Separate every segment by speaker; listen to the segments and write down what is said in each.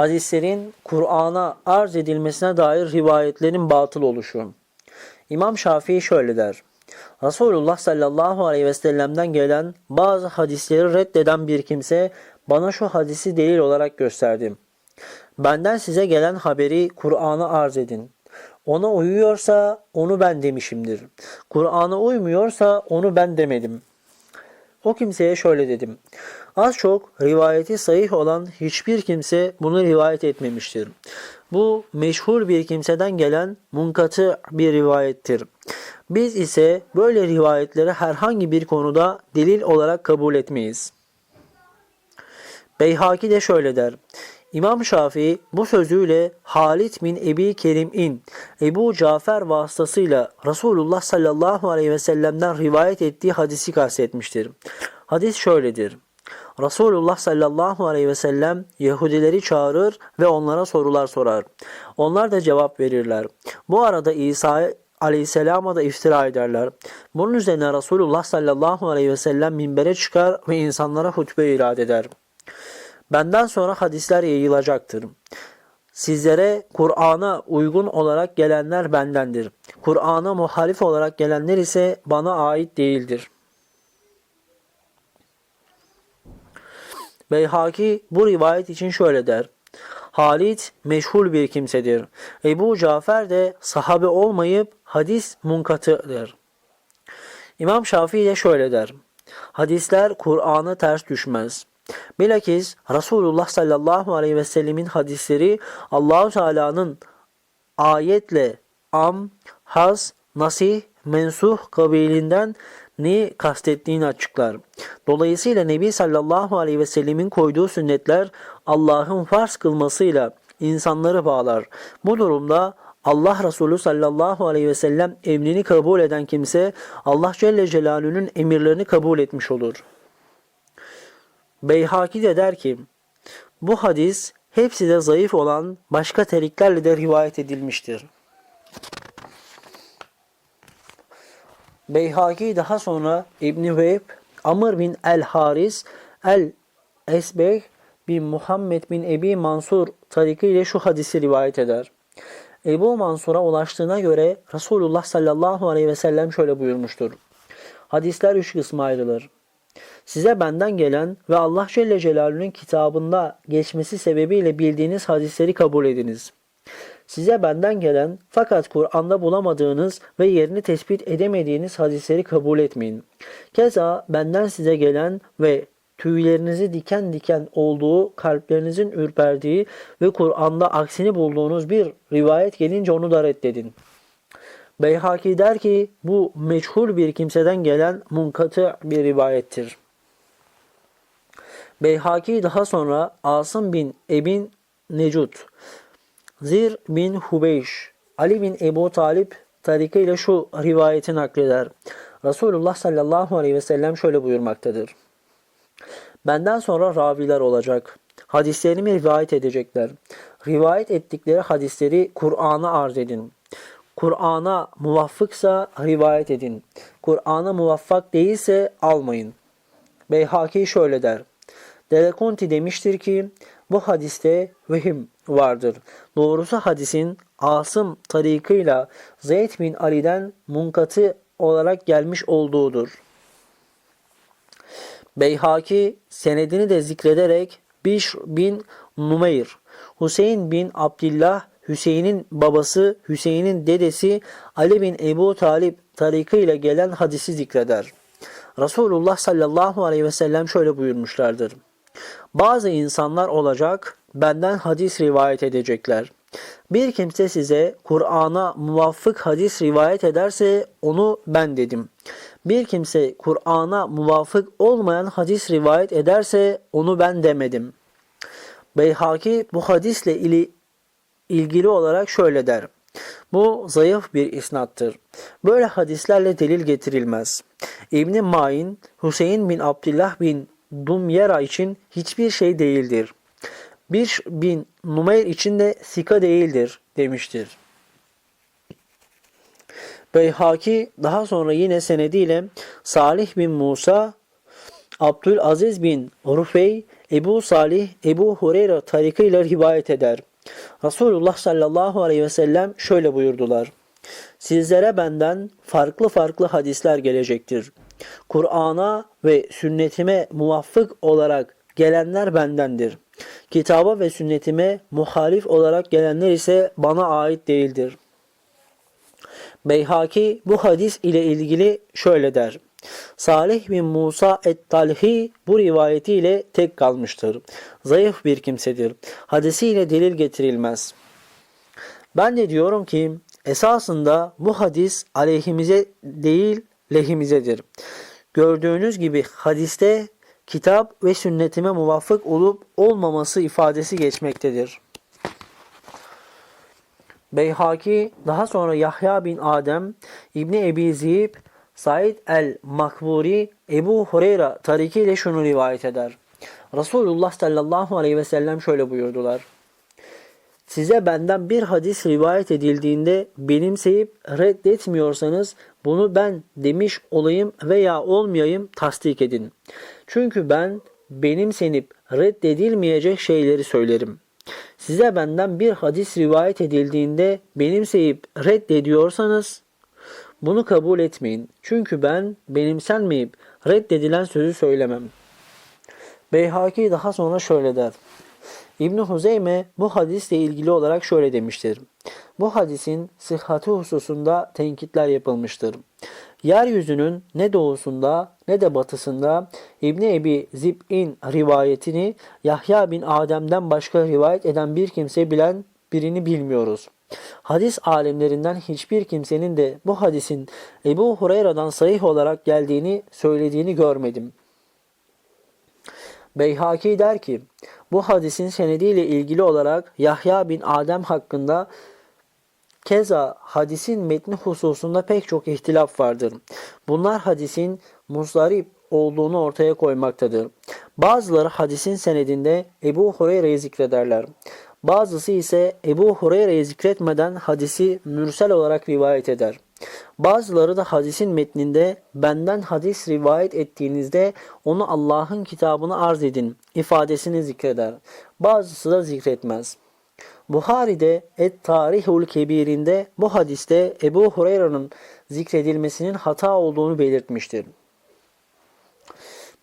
Speaker 1: hadislerin Kur'an'a arz edilmesine dair rivayetlerin batıl oluşu. İmam Şafii şöyle der. Resulullah sallallahu aleyhi ve sellem'den gelen bazı hadisleri reddeden bir kimse bana şu hadisi delil olarak gösterdi. Benden size gelen haberi Kur'an'a arz edin. Ona uyuyorsa onu ben demişimdir. Kur'an'a uymuyorsa onu ben demedim. O kimseye şöyle dedim. Az çok rivayeti sahih olan hiçbir kimse bunu rivayet etmemiştir. Bu meşhur bir kimseden gelen munkatı bir rivayettir. Biz ise böyle rivayetleri herhangi bir konuda delil olarak kabul etmeyiz. Beyhaki de şöyle der. İmam Şafii bu sözüyle Halit bin Ebi Kerim'in Ebu Cafer vasıtasıyla Resulullah sallallahu aleyhi ve sellem'den rivayet ettiği hadisi kastetmiştir. Hadis şöyledir. Resulullah sallallahu aleyhi ve sellem Yahudileri çağırır ve onlara sorular sorar. Onlar da cevap verirler. Bu arada İsa aleyhisselama da iftira ederler. Bunun üzerine Resulullah sallallahu aleyhi ve sellem minbere çıkar ve insanlara hutbe irad eder. Benden sonra hadisler yayılacaktır. Sizlere Kur'an'a uygun olarak gelenler bendendir. Kur'an'a muhalif olarak gelenler ise bana ait değildir. Beyhaki bu rivayet için şöyle der. Halit meşhur bir kimsedir. Ebu Cafer de sahabe olmayıp hadis munkatıdır. İmam Şafii de şöyle der. Hadisler Kur'an'a ters düşmez. Bilakis Resulullah sallallahu aleyhi ve sellemin hadisleri Allahu Teala'nın ayetle am, has, nasih, mensuh kabilinden neyi kastettiğini açıklar. Dolayısıyla Nebi sallallahu aleyhi ve sellemin koyduğu sünnetler Allah'ın farz kılmasıyla insanları bağlar. Bu durumda Allah Resulü sallallahu aleyhi ve sellem emrini kabul eden kimse Allah Celle Celaluhu'nun emirlerini kabul etmiş olur. Beyhaki de der ki bu hadis hepsi de zayıf olan başka teriklerle de rivayet edilmiştir. Beyhaki daha sonra İbn Vehb, Amr bin el Haris, el Esbeh bin Muhammed bin Ebi Mansur tariki ile şu hadisi rivayet eder. Ebu Mansur'a ulaştığına göre Resulullah sallallahu aleyhi ve sellem şöyle buyurmuştur. Hadisler üç kısma ayrılır. Size benden gelen ve Allah Celle Celaluhu'nun kitabında geçmesi sebebiyle bildiğiniz hadisleri kabul ediniz. Size benden gelen fakat Kur'an'da bulamadığınız ve yerini tespit edemediğiniz hadisleri kabul etmeyin. Keza benden size gelen ve tüylerinizi diken diken olduğu, kalplerinizin ürperdiği ve Kur'an'da aksini bulduğunuz bir rivayet gelince onu da reddedin. Beyhaki der ki bu meçhul bir kimseden gelen munkatı bir rivayettir. Beyhaki daha sonra Asım bin Ebin Necut, Zir bin Hubeyş, Ali bin Ebu Talip tarikıyla şu rivayeti nakleder. Resulullah sallallahu aleyhi ve sellem şöyle buyurmaktadır. Benden sonra raviler olacak. Hadislerimi rivayet edecekler. Rivayet ettikleri hadisleri Kur'an'a arz edin. Kur'an'a muvaffıksa rivayet edin. Kur'an'a muvaffak değilse almayın. Beyhaki şöyle der. Delekonti demiştir ki bu hadiste vehim vardır. Doğrusu hadisin Asım tarikıyla Zeyd bin Ali'den munkatı olarak gelmiş olduğudur. Beyhaki senedini de zikrederek Bişr bin Numeyr, Hüseyin bin Abdillah, Hüseyin'in babası, Hüseyin'in dedesi Ali bin Ebu Talip tarikıyla gelen hadisi zikreder. Resulullah sallallahu aleyhi ve sellem şöyle buyurmuşlardır. Bazı insanlar olacak, benden hadis rivayet edecekler. Bir kimse size Kur'an'a muvaffık hadis rivayet ederse onu ben dedim. Bir kimse Kur'an'a muvafık olmayan hadis rivayet ederse onu ben demedim. Beyhaki bu hadisle ili, ilgili olarak şöyle der. Bu zayıf bir isnattır. Böyle hadislerle delil getirilmez. İbn Main, Hüseyin bin Abdullah bin Dumyera için hiçbir şey değildir. Bir bin Numeyr için de sika değildir demiştir. Beyhaki daha sonra yine senediyle Salih bin Musa, Abdülaziz bin Rufey, Ebu Salih Ebu Hureyre tarikıyla rivayet eder. Resulullah sallallahu aleyhi ve sellem şöyle buyurdular. Sizlere benden farklı farklı hadisler gelecektir. Kur'an'a ve sünnetime muvaffık olarak gelenler bendendir. Kitaba ve sünnetime muhalif olarak gelenler ise bana ait değildir. Beyhaki bu hadis ile ilgili şöyle der. Salih bin Musa et-Talhi bu rivayetiyle tek kalmıştır. Zayıf bir kimsedir. Hadisiyle delil getirilmez. Ben de diyorum ki esasında bu hadis aleyhimize değil lehimizedir. Gördüğünüz gibi hadiste kitap ve sünnetime muvaffık olup olmaması ifadesi geçmektedir. Beyhaki daha sonra Yahya bin Adem, İbni Ebi Ziyib, Said el-Makburi, Ebu Hureyre tariki ile şunu rivayet eder. Resulullah sallallahu aleyhi ve sellem şöyle buyurdular. Size benden bir hadis rivayet edildiğinde benimseyip reddetmiyorsanız bunu ben demiş olayım veya olmayayım tasdik edin. Çünkü ben benimsenip reddedilmeyecek şeyleri söylerim. Size benden bir hadis rivayet edildiğinde benimseyip reddediyorsanız bunu kabul etmeyin. Çünkü ben benimsenmeyip reddedilen sözü söylemem. Beyhaki daha sonra şöyle der. İbn Huzeyme bu hadisle ilgili olarak şöyle demiştir. Bu hadisin sıhhati hususunda tenkitler yapılmıştır. Yeryüzünün ne doğusunda ne de batısında İbni Ebi Zib'in rivayetini Yahya bin Adem'den başka rivayet eden bir kimse bilen birini bilmiyoruz. Hadis alimlerinden hiçbir kimsenin de bu hadisin Ebu Hureyre'den sahih olarak geldiğini söylediğini görmedim. Beyhaki der ki, bu hadisin senediyle ilgili olarak Yahya bin Adem hakkında keza hadisin metni hususunda pek çok ihtilaf vardır. Bunlar hadisin mustarip olduğunu ortaya koymaktadır. Bazıları hadisin senedinde Ebu Hureyre'yi zikrederler. Bazısı ise Ebu Hureyre'yi zikretmeden hadisi mürsel olarak rivayet eder. Bazıları da hadisin metninde benden hadis rivayet ettiğinizde onu Allah'ın kitabını arz edin ifadesini zikreder. Bazısı da zikretmez. Buhari'de Et Tarihul Kebir'inde bu hadiste Ebu Hureyre'nin zikredilmesinin hata olduğunu belirtmiştir.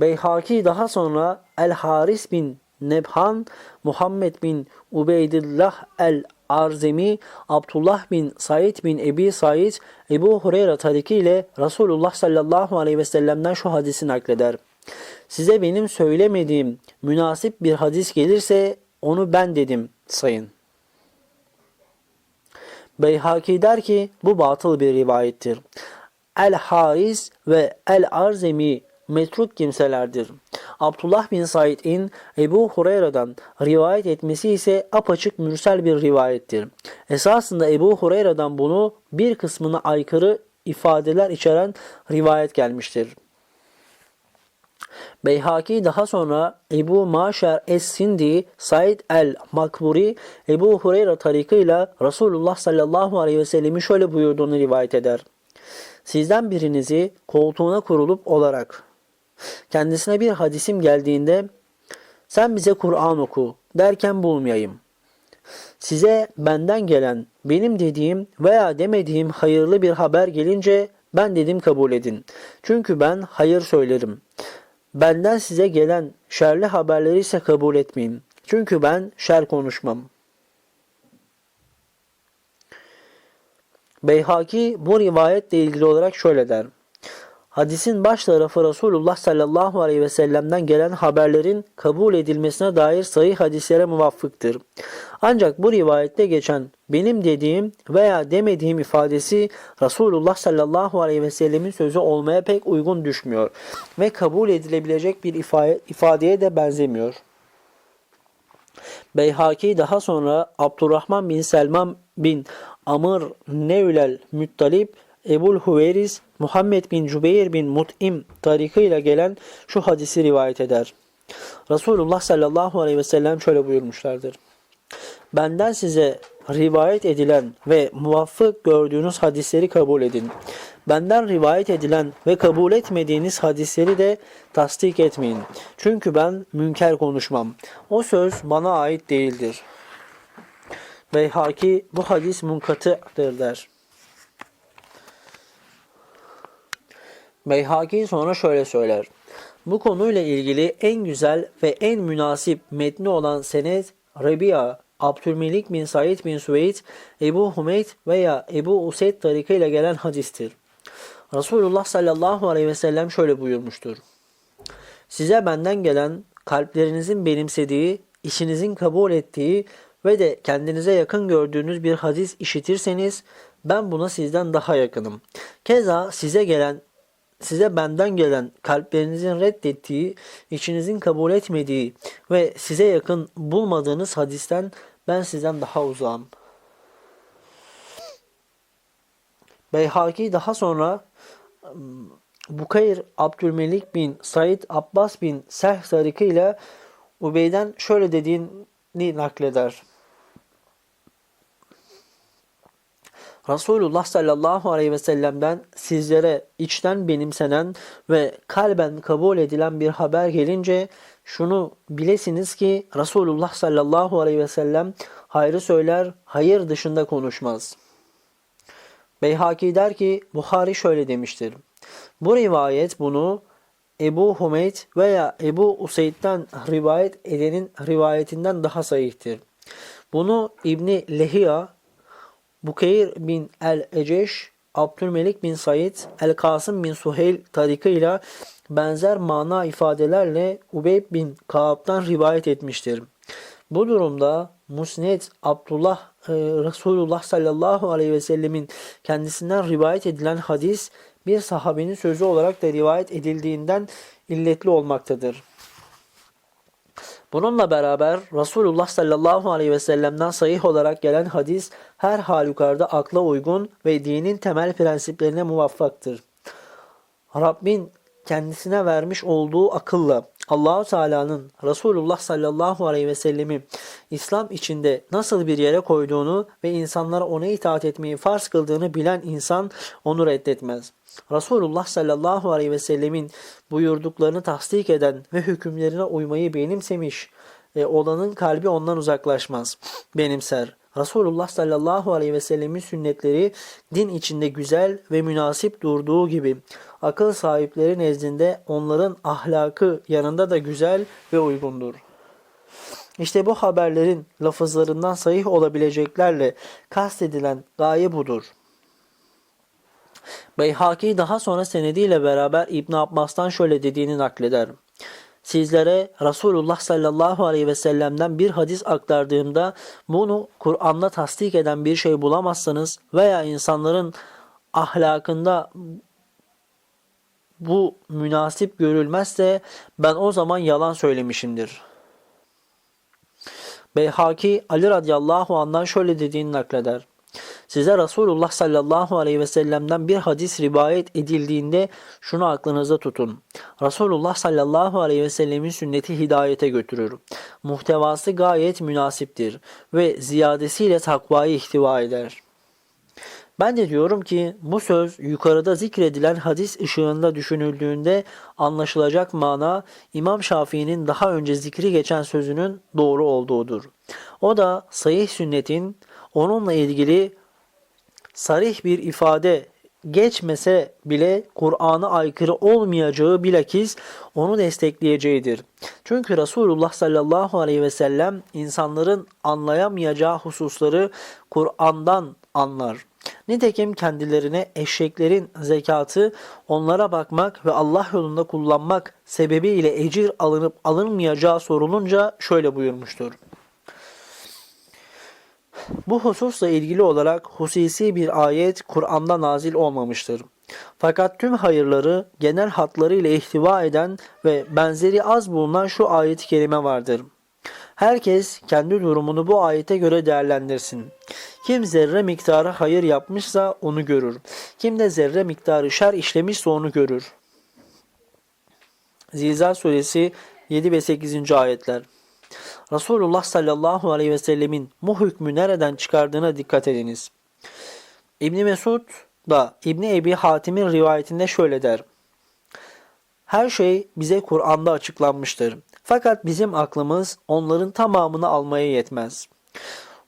Speaker 1: Beyhaki daha sonra El Haris bin Nebhan, Muhammed bin Ubeydillah el Arzemi, Abdullah bin Said bin Ebi Said, Ebu Hureyre tariki ile Resulullah sallallahu aleyhi ve sellem'den şu hadisi nakleder. Size benim söylemediğim münasip bir hadis gelirse onu ben dedim sayın. Beyhaki der ki bu batıl bir rivayettir. El-Haris ve El-Arzemi metruk kimselerdir. Abdullah bin Said'in Ebu Hureyre'den rivayet etmesi ise apaçık mürsel bir rivayettir. Esasında Ebu Hureyre'den bunu bir kısmına aykırı ifadeler içeren rivayet gelmiştir. Beyhaki daha sonra Ebu Maşer Es-Sindi, Said el-Makburi, Ebu Hureyre tarikıyla Resulullah sallallahu aleyhi ve sellemin şöyle buyurduğunu rivayet eder. Sizden birinizi koltuğuna kurulup olarak kendisine bir hadisim geldiğinde sen bize Kur'an oku derken bulmayayım. Size benden gelen benim dediğim veya demediğim hayırlı bir haber gelince ben dedim kabul edin. Çünkü ben hayır söylerim. Benden size gelen şerli haberleri ise kabul etmeyin. Çünkü ben şer konuşmam. Beyhaki bu rivayetle ilgili olarak şöyle der. Hadisin baş tarafı Resulullah sallallahu aleyhi ve sellem'den gelen haberlerin kabul edilmesine dair sayı hadislere muvaffıktır. Ancak bu rivayette geçen benim dediğim veya demediğim ifadesi Resulullah sallallahu aleyhi ve sellemin sözü olmaya pek uygun düşmüyor ve kabul edilebilecek bir ifadeye de benzemiyor. Beyhaki daha sonra Abdurrahman bin Selman bin Amr Nevlel Müttalib Ebul Huveyriz Muhammed bin Cübeyr bin Mut'im tarikıyla gelen şu hadisi rivayet eder. Resulullah sallallahu aleyhi ve sellem şöyle buyurmuşlardır. Benden size rivayet edilen ve muvaffık gördüğünüz hadisleri kabul edin. Benden rivayet edilen ve kabul etmediğiniz hadisleri de tasdik etmeyin. Çünkü ben münker konuşmam. O söz bana ait değildir. Beyhaki bu hadis munkatı'dır der. Beyhaki sonra şöyle söyler. Bu konuyla ilgili en güzel ve en münasip metni olan senet Rabia, Abdülmelik bin Said bin Süveyd, Ebu Humeyd veya Ebu Useyd tarikıyla gelen hadistir. Resulullah sallallahu aleyhi ve sellem şöyle buyurmuştur. Size benden gelen kalplerinizin benimsediği, işinizin kabul ettiği ve de kendinize yakın gördüğünüz bir hadis işitirseniz ben buna sizden daha yakınım. Keza size gelen size benden gelen kalplerinizin reddettiği, içinizin kabul etmediği ve size yakın bulmadığınız hadisten ben sizden daha uzağım. Beyhaki daha sonra Bukayr Abdülmelik bin Said Abbas bin Seh ile Ubey'den şöyle dediğini nakleder. Resulullah sallallahu aleyhi ve sellem'den sizlere içten benimsenen ve kalben kabul edilen bir haber gelince şunu bilesiniz ki Resulullah sallallahu aleyhi ve sellem hayrı söyler, hayır dışında konuşmaz. Beyhaki der ki Buhari şöyle demiştir. Bu rivayet bunu Ebu Humeyd veya Ebu Useyd'den rivayet edenin rivayetinden daha sahihtir. Bunu İbni Lehiya Bukeyr bin el-Eceş, Abdülmelik bin Said, El-Kasım bin Suheyl tarikıyla benzer mana ifadelerle Ubeyb bin Kaab'dan rivayet etmiştir. Bu durumda Musned Abdullah e, Resulullah sallallahu aleyhi ve sellemin kendisinden rivayet edilen hadis bir sahabenin sözü olarak da rivayet edildiğinden illetli olmaktadır. Bununla beraber Resulullah sallallahu aleyhi ve sellem'den sahih olarak gelen hadis her halükarda akla uygun ve dinin temel prensiplerine muvaffaktır. Rabbin kendisine vermiş olduğu akılla Allahu Teala'nın Resulullah sallallahu aleyhi ve sellemi İslam içinde nasıl bir yere koyduğunu ve insanlara ona itaat etmeyi farz kıldığını bilen insan onu reddetmez. Resulullah sallallahu aleyhi ve sellemin buyurduklarını tasdik eden ve hükümlerine uymayı benimsemiş e, olanın kalbi ondan uzaklaşmaz. Benimser. Resulullah sallallahu aleyhi ve sellemin sünnetleri din içinde güzel ve münasip durduğu gibi akıl sahipleri nezdinde onların ahlakı yanında da güzel ve uygundur. İşte bu haberlerin lafızlarından sahih olabileceklerle kastedilen gaye budur. Beyhaki daha sonra senediyle beraber İbn Abbas'tan şöyle dediğini nakleder. Sizlere Resulullah sallallahu aleyhi ve sellem'den bir hadis aktardığımda bunu Kur'an'da tasdik eden bir şey bulamazsanız veya insanların ahlakında bu münasip görülmezse ben o zaman yalan söylemişimdir. Beyhaki Ali radıyallahu anh'dan şöyle dediğini nakleder. Size Resulullah sallallahu aleyhi ve sellem'den bir hadis rivayet edildiğinde şunu aklınızda tutun. Resulullah sallallahu aleyhi ve sellemin sünneti hidayete götürür. Muhtevası gayet münasiptir ve ziyadesiyle takvayı ihtiva eder. Ben de diyorum ki bu söz yukarıda zikredilen hadis ışığında düşünüldüğünde anlaşılacak mana İmam Şafii'nin daha önce zikri geçen sözünün doğru olduğudur. O da sahih sünnetin onunla ilgili sarih bir ifade geçmese bile Kur'an'a aykırı olmayacağı bilakis onu destekleyeceğidir. Çünkü Resulullah sallallahu aleyhi ve sellem insanların anlayamayacağı hususları Kur'an'dan anlar. Nitekim kendilerine eşeklerin zekatı onlara bakmak ve Allah yolunda kullanmak sebebiyle ecir alınıp alınmayacağı sorulunca şöyle buyurmuştur. Bu hususla ilgili olarak hususi bir ayet Kur'an'da nazil olmamıştır. Fakat tüm hayırları genel hatlarıyla ihtiva eden ve benzeri az bulunan şu ayet-i kerime vardır. Herkes kendi durumunu bu ayete göre değerlendirsin. Kim zerre miktarı hayır yapmışsa onu görür. Kim de zerre miktarı şer işlemişse onu görür. Zilzal suresi 7 ve 8. ayetler. Resulullah sallallahu aleyhi ve sellemin bu hükmü nereden çıkardığına dikkat ediniz. İbni Mesud da İbni Ebi Hatim'in rivayetinde şöyle der. Her şey bize Kur'an'da açıklanmıştır. Fakat bizim aklımız onların tamamını almaya yetmez.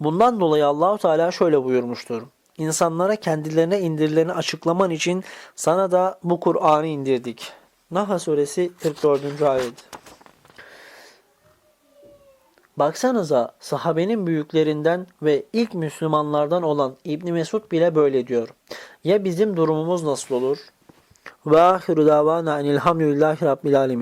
Speaker 1: Bundan dolayı Allahu Teala şöyle buyurmuştur. İnsanlara kendilerine indirileni açıklaman için sana da bu Kur'an'ı indirdik. Nahl suresi 44. ayet. Baksanıza sahabenin büyüklerinden ve ilk Müslümanlardan olan İbn Mesud bile böyle diyor. Ya bizim durumumuz nasıl olur? Ve ahiru davana enilhamdülillahi rabbil alemin.